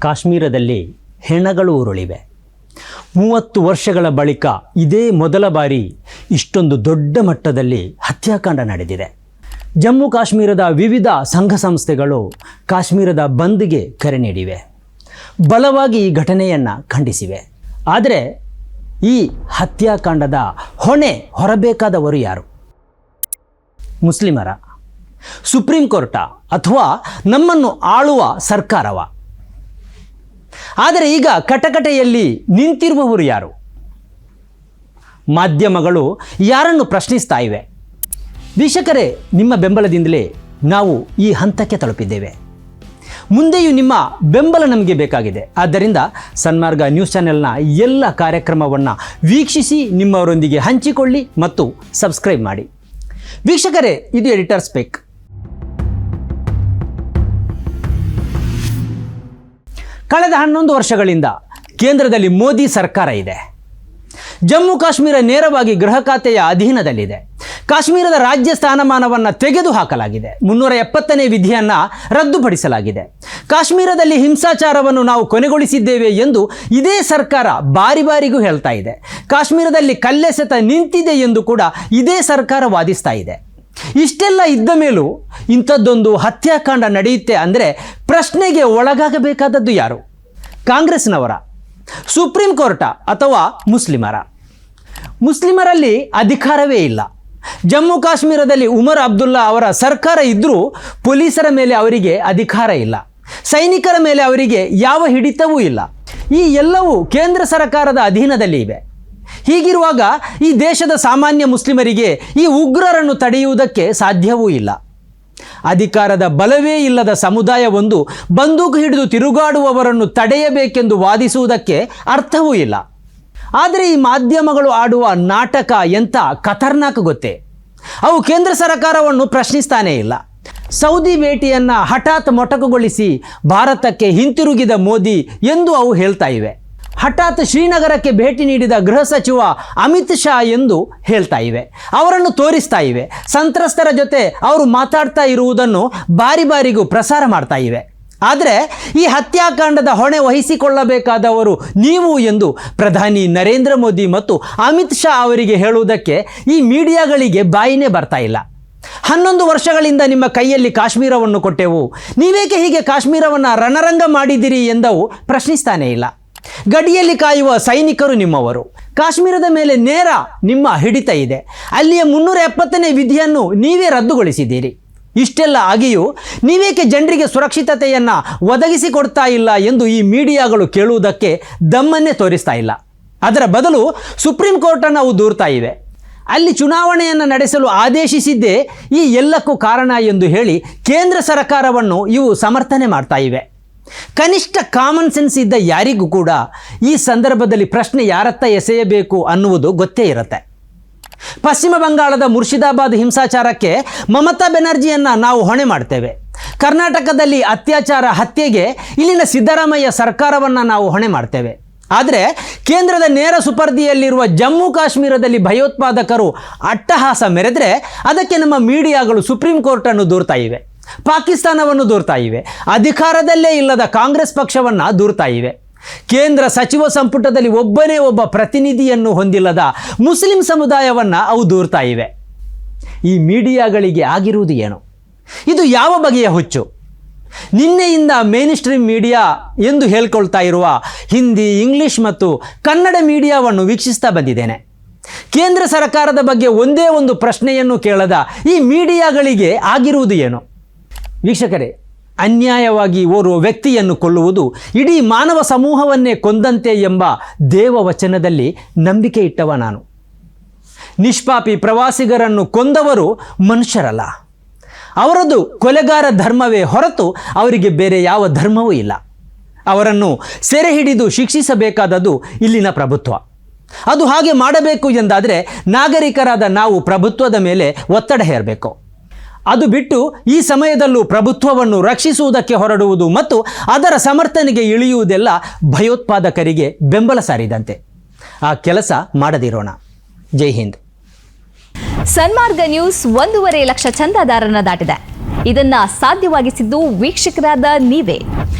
ಕಾಶ್ಮೀರದಲ್ಲಿ ಹೆಣಗಳು ಉರುಳಿವೆ. ಮೂವತ್ತು ವರ್ಷಗಳ ಬಳಿಕ ಇದೇ ಮೊದಲ ಬಾರಿ ಇಷ್ಟೊಂದು ದೊಡ್ಡ ಮಟ್ಟದಲ್ಲಿ ಹತ್ಯಾಕಾಂಡ ನಡೆದಿದೆ. ಜಮ್ಮು ಕಾಶ್ಮೀರದ ವಿವಿಧ ಸಂಘ ಸಂಸ್ಥೆಗಳು ಕಾಶ್ಮೀರದ ಬಂದ್ಗೆ ಕರೆ ನೀಡಿವೆ. ಬಲವಾಗಿ ಈ ಘಟನೆಯನ್ನು ಖಂಡಿಸಿವೆ. ಆದರೆ ಈ ಹತ್ಯಾಕಾಂಡದ ಹೊಣೆ ಹೊರಬೇಕಾದವರು ಯಾರು? ಮುಸ್ಲಿಮರ. ಸುಪ್ರೀಂ ಕೋರ್ಟ ಅಥವಾ ನಮ್ಮನ್ನು ಆಳುವ ಸರ್ಕಾರವ? ಆದರೆ ಈಗ ಕಟಕಟೆಯಲ್ಲಿ ನಿಂತಿರುವವರು ಯಾರು? ಮಾಧ್ಯಮಗಳು ಯಾರನ್ನು ಪ್ರಶ್ನಿಸ್ತಾ ಇವೆ? ವೀಕ್ಷಕರೇ, ನಿಮ್ಮ ಬೆಂಬಲದಿಂದಲೇ ನಾವು ಈ ಹಂತಕ್ಕೆ ತಲುಪಿದ್ದೇವೆ. ಮುಂದೆಯೂ ನಿಮ್ಮ ಬೆಂಬಲ ನಮಗೆ ಬೇಕಾಗಿದೆ. ಆದ್ದರಿಂದ ಸನ್ಮಾರ್ಗ ನ್ಯೂಸ್ ಚಾನೆಲ್ನ ಎಲ್ಲ ಕಾರ್ಯಕ್ರಮವನ್ನು ವೀಕ್ಷಿಸಿ ನಿಮ್ಮವರೊಂದಿಗೆ ಹಂಚಿಕೊಳ್ಳಿ ಮತ್ತು ಸಬ್ಸ್ಕ್ರೈಬ್ ಮಾಡಿ. ವೀಕ್ಷಕರೇ, ಇದು ಎಡಿಟರ್ ಸ್ಪೆಕ್. ಕಳೆದ ಹನ್ನೊಂದು ವರ್ಷಗಳಿಂದ ಕೇಂದ್ರದಲ್ಲಿ ಮೋದಿ ಸರ್ಕಾರ ಇದೆ. ಜಮ್ಮು ಕಾಶ್ಮೀರ ನೇರವಾಗಿ ಗೃಹ ಖಾತೆಯ ಅಧೀನದಲ್ಲಿದೆ. ಕಾಶ್ಮೀರದ ರಾಜ್ಯ ಸ್ಥಾನಮಾನವನ್ನು ತೆಗೆದುಹಾಕಲಾಗಿದೆ ಮುನ್ನೂರ ಎಪ್ಪತ್ತನೇ ವಿಧಿಯನ್ನು ರದ್ದುಪಡಿಸಲಾಗಿದೆ. ಕಾಶ್ಮೀರದಲ್ಲಿ ಹಿಂಸಾಚಾರವನ್ನು ನಾವು ಕೊನೆಗೊಳಿಸಿದ್ದೇವೆ ಎಂದು ಇದೇ ಸರ್ಕಾರ ಬಾರಿ ಬಾರಿಗೂ ಹೇಳ್ತಾ ಇದೆ. ಕಾಶ್ಮೀರದಲ್ಲಿ ಕಲ್ಲೆಸೆತ ನಿಂತಿದೆ ಎಂದು ಕೂಡ ಇದೇ ಸರ್ಕಾರ ವಾದಿಸ್ತಾ ಇದೆ. ಇಷ್ಟೆಲ್ಲ ಇದ್ದ ಮೇಲೂ ಇಂಥದ್ದೊಂದು ಹತ್ಯಾಕಾಂಡ ನಡೆಯುತ್ತೆ ಅಂದರೆ ಪ್ರಶ್ನೆಗೆ ಒಳಗಾಗಬೇಕಾದದ್ದು ಯಾರು? ಕಾಂಗ್ರೆಸ್ನವರ, ಸುಪ್ರೀಂ ಕೋರ್ಟ ಅಥವಾ ಮುಸ್ಲಿಮರ. ಮುಸ್ಲಿಮರಲ್ಲಿ ಅಧಿಕಾರವೇ ಇಲ್ಲ. ಜಮ್ಮು ಕಾಶ್ಮೀರದಲ್ಲಿ ಉಮರ್ ಅಬ್ದುಲ್ಲಾ ಅವರ ಸರ್ಕಾರ ಇದ್ದರೂ ಪೊಲೀಸರ ಮೇಲೆ ಅವರಿಗೆ ಅಧಿಕಾರ ಇಲ್ಲ. ಸೈನಿಕರ ಮೇಲೆ ಅವರಿಗೆ ಯಾವ ಹಿಡಿತವೂ ಇಲ್ಲ. ಈ ಎಲ್ಲವೂ ಕೇಂದ್ರ ಸರ್ಕಾರದ ಅಧೀನದಲ್ಲಿ ಇವೆ. ಹೀಗಿರುವಾಗ ಈ ದೇಶದ ಸಾಮಾನ್ಯ ಮುಸ್ಲಿಮರಿಗೆ ಈ ಉಗ್ರರನ್ನು ತಡೆಯುವುದಕ್ಕೆ ಸಾಧ್ಯವೂ ಇಲ್ಲ. ಅಧಿಕಾರದ ಬಲವೇ ಇಲ್ಲದ ಸಮುದಾಯವೊಂದು ಬಂದೂಕು ಹಿಡಿದು ತಿರುಗಾಡುವವರನ್ನು ತಡೆಯಬೇಕೆಂದು ವಾದಿಸುವುದಕ್ಕೆ ಅರ್ಥವೂ ಇಲ್ಲ. ಆದರೆ ಈ ಮಾಧ್ಯಮಗಳು ಆಡುವ ನಾಟಕ ಎಂಥ ಖತರ್ನಾಕ್ ಗೊತ್ತೇ? ಅವು ಕೇಂದ್ರ ಸರ್ಕಾರವನ್ನು ಪ್ರಶ್ನಿಸ್ತಾನೇ ಇಲ್ಲ. ಸೌದಿ ಭೇಟಿಯನ್ನು ಹಠಾತ್ ಮೊಟಕುಗೊಳಿಸಿ ಭಾರತಕ್ಕೆ ಹಿಂತಿರುಗಿದ ಮೋದಿ ಎಂದು ಅವು ಹೇಳ್ತಾ ಇವೆ. ಹಠಾತ್ ಶ್ರೀನಗರಕ್ಕೆ ಭೇಟಿ ನೀಡಿದ ಗೃಹ ಸಚಿವ ಅಮಿತ್ ಶಾ ಎಂದು ಹೇಳ್ತಾ ಇವೆ. ಅವರನ್ನು ತೋರಿಸ್ತಾ ಇವೆ. ಸಂತ್ರಸ್ತರ ಜೊತೆ ಅವರು ಮಾತಾಡ್ತಾ ಇರುವುದನ್ನು ಬಾರಿ ಬಾರಿಗೂ ಪ್ರಸಾರ ಮಾಡ್ತಾ ಇವೆ. ಆದರೆ ಈ ಹತ್ಯಾಕಾಂಡದ ಹೊಣೆ ವಹಿಸಿಕೊಳ್ಳಬೇಕಾದವರು ನೀವು ಎಂದು ಪ್ರಧಾನಿ ನರೇಂದ್ರ ಮೋದಿ ಮತ್ತು ಅಮಿತ್ ಶಾ ಅವರಿಗೆ ಹೇಳುವುದಕ್ಕೆ ಈ ಮೀಡಿಯಾಗಳಿಗೆ ಬಾಯಿನೇ ಬರ್ತಾ ಇಲ್ಲ. ಹನ್ನೊಂದು ವರ್ಷಗಳಿಂದ ನಿಮ್ಮ ಕೈಯಲ್ಲಿ ಕಾಶ್ಮೀರವನ್ನು ಕೊಟ್ಟೆವು. ನೀವೇಕೆ ಹೀಗೆ ಕಾಶ್ಮೀರವನ್ನು ರಣರಂಗ ಮಾಡಿದಿರಿ ಎಂದವು ಪ್ರಶ್ನಿಸ್ತಾನೇ ಇಲ್ಲ. ಗಡಿಯಲ್ಲಿ ಕಾಯುವ ಸೈನಿಕರು ನಿಮ್ಮವರು. ಕಾಶ್ಮೀರದ ಮೇಲೆ ನೇರ ನಿಮ್ಮ ಹಿಡಿತ ಇದೆ. ಅಲ್ಲಿಯ ಮುನ್ನೂರ ಎಪ್ಪತ್ತನೇ ವಿಧಿಯನ್ನು ನೀವೇ ರದ್ದುಗೊಳಿಸಿದ್ದೀರಿ. ಇಷ್ಟೆಲ್ಲ ಆಗಿಯೂ ನೀವೇಕೆ ಜನರಿಗೆ ಸುರಕ್ಷಿತತೆಯನ್ನು ಒದಗಿಸಿಕೊಡ್ತಾ ಇಲ್ಲ ಎಂದು ಈ ಮೀಡಿಯಾಗಳು ಕೇಳುವುದಕ್ಕೆ ದಮ್ಮನ್ನೇ ತೋರಿಸ್ತಾ ಇಲ್ಲ. ಅದರ ಬದಲು ಸುಪ್ರೀಂ ಕೋರ್ಟನ್ನು ಅವು ದೂರ್ತಾ ಇವೆ. ಅಲ್ಲಿ ಚುನಾವಣೆಯನ್ನು ನಡೆಸಲು ಆದೇಶಿಸಿದ್ದೇ ಈ ಎಲ್ಲಕ್ಕೂ ಕಾರಣ ಎಂದು ಹೇಳಿ ಕೇಂದ್ರ ಸರ್ಕಾರವನ್ನು ಇವು ಸಮರ್ಥನೆ ಮಾಡ್ತಾ ಇವೆ. ಕನಿಷ್ಠ ಕಾಮನ್ ಸೆನ್ಸ್ ಇದ್ದ ಯಾರಿಗೂ ಕೂಡ ಈ ಸಂದರ್ಭದಲ್ಲಿ ಪ್ರಶ್ನೆ ಯಾರತ್ತ ಎಸೆಯಬೇಕು ಅನ್ನುವುದು ಗೊತ್ತೇ ಇರುತ್ತೆ. ಪಶ್ಚಿಮ ಬಂಗಾಳದ ಮುರ್ಷಿದಾಬಾದ್ ಹಿಂಸಾಚಾರಕ್ಕೆ ಮಮತಾ ಬೆನರ್ಜಿಯನ್ನು ನಾವು ಹೊಣೆ ಮಾಡ್ತೇವೆ. ಕರ್ನಾಟಕದಲ್ಲಿ ಅತ್ಯಾಚಾರ ಹತ್ಯೆಗೆ ಇಲ್ಲಿನ ಸಿದ್ದರಾಮಯ್ಯ ಸರ್ಕಾರವನ್ನು ನಾವು ಹೊಣೆ ಮಾಡ್ತೇವೆ. ಆದರೆ ಕೇಂದ್ರದ ನೇರ ಸುಪರ್ದಿಯಲ್ಲಿರುವ ಜಮ್ಮು ಕಾಶ್ಮೀರದಲ್ಲಿ ಭಯೋತ್ಪಾದಕರು ಅಟ್ಟಹಾಸ ಮೆರೆದರೆ ಅದಕ್ಕೆ ನಮ್ಮ ಮೀಡಿಯಾಗಳು ಸುಪ್ರೀಂ ಕೋರ್ಟನ್ನು ದೂರ್ತಾ ಇವೆ. ಪಾಕಿಸ್ತಾನವನ್ನು ದೂರ್ತಾ ಇವೆ. ಅಧಿಕಾರದಲ್ಲೇ ಇಲ್ಲದ ಕಾಂಗ್ರೆಸ್ ಪಕ್ಷವನ್ನು ದೂರ್ತಾ ಇವೆ. ಕೇಂದ್ರ ಸಚಿವ ಸಂಪುಟದಲ್ಲಿ ಒಬ್ಬನೇ ಒಬ್ಬ ಪ್ರತಿನಿಧಿಯನ್ನು ಹೊಂದಿಲ್ಲದ ಮುಸ್ಲಿಂ ಸಮುದಾಯವನ್ನು ಅವು ದೂರ್ತಾ ಇವೆ. ಈ ಮೀಡಿಯಾಗಳಿಗೆ ಆಗಿರುವುದು ಏನು? ಇದು ಯಾವ ಬಗೆಯ ಹುಚ್ಚು? ನಿನ್ನೆಯಿಂದ ಮೇನ್ ಸ್ಟ್ರೀಮ್ ಮೀಡಿಯಾ ಎಂದು ಹೇಳ್ಕೊಳ್ತಾ ಇರುವ ಹಿಂದಿ, ಇಂಗ್ಲಿಷ್ ಮತ್ತು ಕನ್ನಡ ಮೀಡಿಯಾವನ್ನು ವೀಕ್ಷಿಸ್ತಾ ಬಂದಿದ್ದೇನೆ. ಕೇಂದ್ರ ಸರ್ಕಾರದ ಬಗ್ಗೆ ಒಂದೇ ಒಂದು ಪ್ರಶ್ನೆಯನ್ನು ಕೇಳದ ಈ ಮೀಡಿಯಾಗಳಿಗೆ ಆಗಿರುವುದು ಏನು? ವೀಕ್ಷಕರೇ, ಅನ್ಯಾಯವಾಗಿ ಓರ್ವ ವ್ಯಕ್ತಿಯನ್ನು ಕೊಲ್ಲುವುದು ಇಡೀ ಮಾನವ ಸಮೂಹವನ್ನೇ ಕೊಂದಂತೆ ಎಂಬ ದೇವವಚನದಲ್ಲಿ ನಂಬಿಕೆ ಇಟ್ಟವ ನಾನು. ನಿಷ್ಪಾಪಿ ಪ್ರವಾಸಿಗರನ್ನು ಕೊಂದವರು ಮನುಷ್ಯರಲ್ಲ. ಅವರದು ಕೊಲೆಗಾರ ಧರ್ಮವೇ ಹೊರತು ಅವರಿಗೆ ಬೇರೆ ಯಾವ ಧರ್ಮವೂ ಇಲ್ಲ. ಅವರನ್ನು ಸೆರೆ ಹಿಡಿದು ಶಿಕ್ಷಿಸಬೇಕಾದದ್ದು ಇಲ್ಲಿನ ಪ್ರಭುತ್ವ. ಅದು ಹಾಗೆ ಮಾಡಬೇಕು ಎಂದಾದರೆ ನಾಗರಿಕರಾದ ನಾವು ಪ್ರಭುತ್ವದ ಮೇಲೆ ಒತ್ತಡ ಹೇರಬೇಕು. ಅದು ಬಿಟ್ಟು ಈ ಸಮಯದಲ್ಲೂ ಪ್ರಭುತ್ವವನ್ನು ರಕ್ಷಿಸುವುದಕ್ಕೆ ಹೊರಡುವುದು ಮತ್ತು ಅದರ ಸಮರ್ಥನೆಗೆ ಇಳಿಯುವುದೆಲ್ಲ ಭಯೋತ್ಪಾದಕರಿಗೆ ಬೆಂಬಲ ಸಾರಿದಂತೆ. ಆ ಕೆಲಸ ಮಾಡದಿರೋಣ. ಜೈ ಹಿಂದ್. ಸನ್ಮಾರ್ಗ ನ್ಯೂಸ್ ಒಂದೂವರೆ ಲಕ್ಷ ಚಂದಾದಾರನ ದಾಟಿದೆ. ಇದನ್ನ ಸಾಧ್ಯವಾಗಿಸಿದ್ದು ವೀಕ್ಷಕರಾದ ನೀವೇ.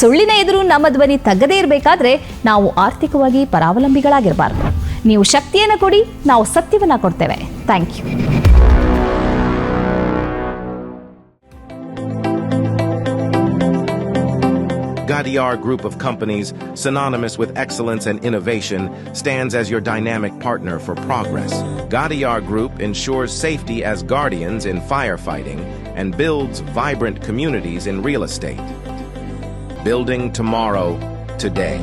ಸುಳ್ಳಿನ ಎದುರು ನಮ್ಮ ಧ್ವನಿ ತಗ್ಗದೇ ಇರಬೇಕಾದ್ರೆ ನಾವು ಆರ್ಥಿಕವಾಗಿ ಪರಾವಲಂಬಿಗಳಾಗಿರಬಾರ್ದು ನೀವು ಶಕ್ತಿಯನ್ನು ಕೊಡಿ ನಾವು ಸತ್ಯವನ್ನ ಕೊಡ್ತೇವೆ thank you Gadiar Group of Companies, synonymous with excellence and innovation, stands as your dynamic partner for progress. Gadiar Group ensures safety as guardians in firefighting and builds vibrant communities in real estate. Building tomorrow, today.